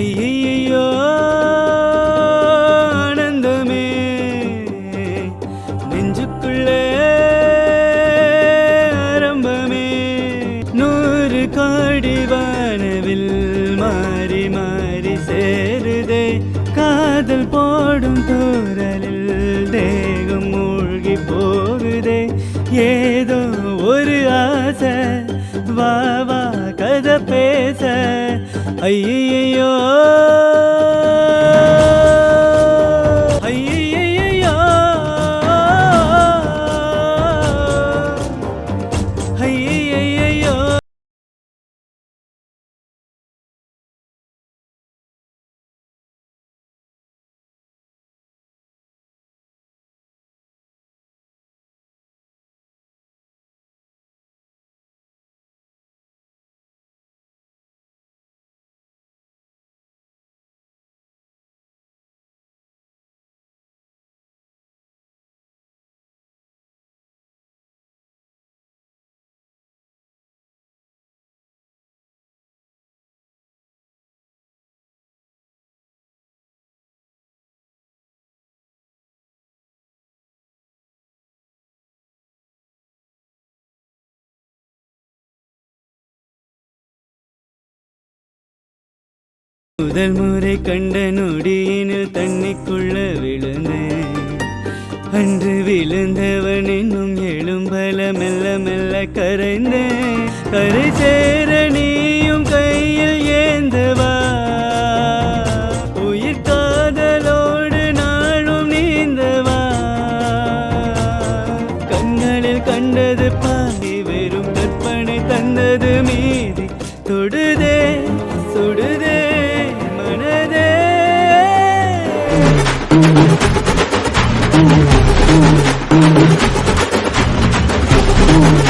ஐயையோ ஆனந்தமே. நெஞ்சுக்குள்ளே ஆரம்பமே. நூறு காடி வானவில் மாறி மாறி சேருதே. காதல் போடும் தோரலில் தேகம் மூழ்கி போகுதே. ஏதோ ஒரு ஆசை வா வா கதை பேச. ஐயோ முதல் முறை கண்ட நொடியினில் தண்ணிக்குள்ள விழுந்தேன். அன்று விழுந்தவன் இன்னும் எழும்பல மெல்ல மெல்ல கரைந்தேன். கரை சேர நீயும் கையில் ஏந்தவா? உயிர் காதலோடு நாளும் நீந்தவா? கண்களில் கண்டது Ooh.